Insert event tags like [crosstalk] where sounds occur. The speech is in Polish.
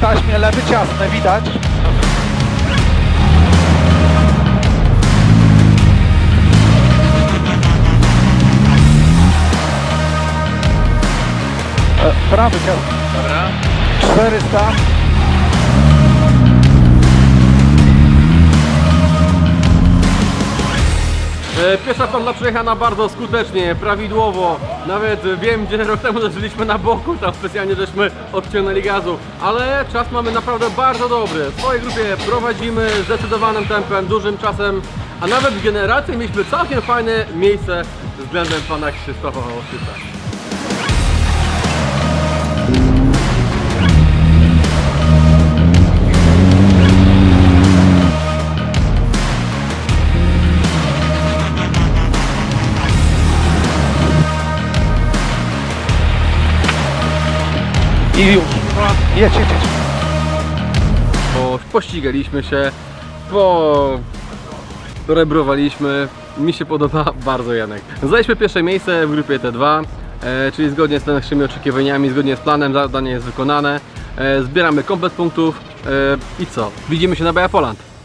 taśmie, lewy ciasny, widać. E, Prawy ciasny. Dobra. 400. E, Pierwsza forma przejechana bardzo skutecznie, prawidłowo. Nawet wiem, gdzie rok temu zaczęliśmy na boku, tam specjalnie żeśmy odciągnęli gazu. Ale czas mamy naprawdę bardzo dobry. W swojej grupie prowadzimy zdecydowanym tempem, dużym czasem, a nawet w generacji mieliśmy całkiem fajne miejsce względem pana Krzysztofa Oszyca. I już. Jedź, jedź, jedź. bo pościgaliśmy się, po rebrowaliśmy. Mi się podoba [laughs] bardzo Janek. Zajęliśmy pierwsze miejsce w grupie T2, e, czyli zgodnie z naszymi oczekiwaniami, zgodnie z planem, zadanie jest wykonane. E, zbieramy komplet punktów e, i co? Widzimy się na Baja Poland.